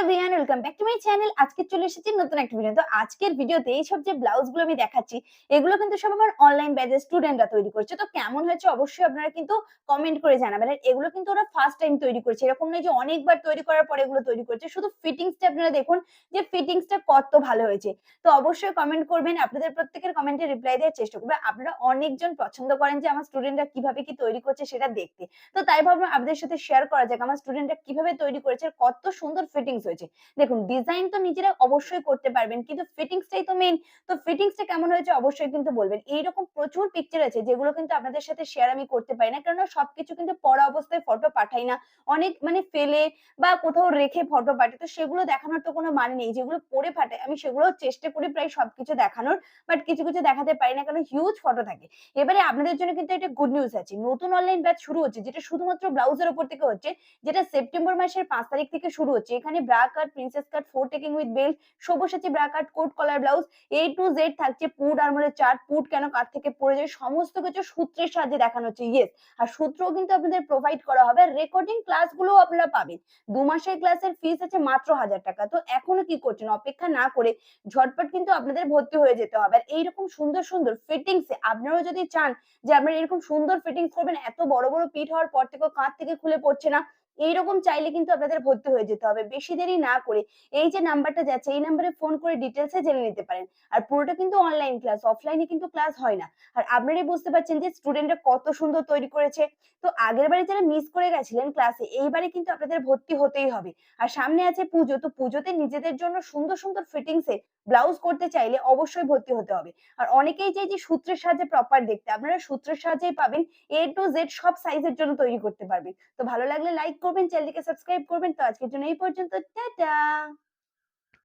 Everyone welcome back to my channel আজকে চলে এসেছি নতুন একটা ভিডিও তো। আজকের ভিডিওতে এই সব যে ব্লাউজগুলো আমি দেখাচ্ছি, এগুলো কিন্তু সব আমার অনলাইন স্টুডেন্টরা তৈরি করছে। তো কেমন হয়েছে অবশ্যই আপনারা কিন্তু কমেন্ট করে জানাবেন। আর এগুলো কিন্তু ওরা ফার্স্ট টাইম তৈরি করছে। এরকম নয় যে অনেকবার তৈরি করার পরে এগুলো তৈরি করছে। শুধু ফিটিংসটা আপনারা দেখুন যে ফিটিংসটা কত ভালো হয়েছে। তো অবশ্যই কমেন্ট করবেন, আপনাদের প্রত্যেকের কমেন্টে রিপ্লাই দেওয়ার চেষ্টা আপনারা অনেকজন পছন্দ করেন যে আমার স্টুডেন্টরা কীভাবে কি তৈরি করছে সেটা দেখতে। তো তাই ভাবলাম আপনাদের সাথে শেয়ার করা যাক, আমার স্টুডেন্টরা কীভাবে তৈরি করেছে কত সুন্দর ফিটিংস হয়েছে। দেখুন ডিজাইন তো নিজেরা অবশ্যই করতে পারবেন, কিন্তু ফিটিংসটাই তো মেইন তো ফিটিংসটা কেমন হয়েছে অবশ্যই কিন্তু বলবেন। এইরকম প্রচুর পিকচার আছে, যেগুলো কিন্তু আপনাদের সাথে শেয়ার আমি করতে পারি না কারণ সবকিছু কিন্তু পড়া অবস্থায় ফটো পাঠাই না। অনেক মানে ফেলে বা কোথাও রেখে ফটো পাঠাই, তো সেগুলো দেখানোর তো কোনো মানে নেই। যেগুলো পরে পাঠাই আমি সেগুলো চেষ্টা করি প্রায় সবকিছু দেখানোর বাট কিছু কিছু দেখাতে পারি না কারণ হিউজ ফটো থাকে। এবারে আপনাদের জন্য কিন্তু একটা গুড নিউজ আছে। নতুন অনলাইন ব্যাচ শুরু হচ্ছে, যেটা শুধুমাত্র ব্লাউজের উপর থেকে হচ্ছে, যেটা সেপ্টেম্বর মাসের পাঁচ তারিখ থেকে শুরু হচ্ছে। এখানে bra cut princess cut four taking with belt Sabyasachi bra cut coat collar blouse A to Z থাকছে পুট আরমোলের চার্ট, পুট কেন কার থেকে পড়ে যায়, সমস্ত কিছু সূত্রের সাহায্যে দেখানো হচ্ছে ইয়েস আর সূত্রও কিন্তু আপনাদের প্রোভাইড করা হবে রেকর্ডিং ক্লাসগুলো আপনারা পাবেন। দু মাসের ক্লাসের ফিস আছে মাত্র হাজার টাকা। তো এখনও কি করছেন? অপেক্ষা না করে ঝটপট কিন্তু আপনাদের ভর্তি হয়ে যেতে হবে। আর এইরকম সুন্দর সুন্দর ফিটিংস আপনারাও যদি চান যে আপনারা এরকম সুন্দর ফিটিংস করবেন, এত বড় বড় পিঠ হওয়ার পর থেকেও কাঁধ থেকে খুলে পড়ছে না এইরকম চাইলে কিন্তু আপনাদের ভর্তি হয়ে যেতে হবে। বেশি দেরি না করে এই যে নাম্বারটা যাচ্ছে, এই নাম্বারে ফোন করে ডিটেলসে জেনে নিতে পারেন। আর পুরোটা কিন্তু অনলাইন ক্লাস অফলাইনে কিন্তু ক্লাস হয় না। আর আপনারাই বুঝতে পারছেন যে স্টুডেন্টরা কত সুন্দর তৈরি করেছে। তো আগের বারে যারা মিস করে গেছিলেন ক্লাসে এইবারে কিন্তু আপনাদের ভর্তি হতেই হবে। আর সামনে আছে পুজো, তো পুজোতে নিজেদের জন্য সুন্দর সুন্দর ফিটিংসে ব্লাউজ করতে চাইলে অবশ্যই ভর্তি হতে হবে। আর অনেকেই চাই যে সূত্রের সাহায্যে প্রপার দেখতে, আপনারা সূত্রের সাহায্যেই পাবেন এ টু জেড সব সাইজের জন্য তৈরি করতে পারবেন। তো ভালো লাগলে লাইক করবেন চ্যানেলটিকে সাবস্ক্রাইব করবেন। তো আজকের জন্য এই পর্যন্ত টাটা!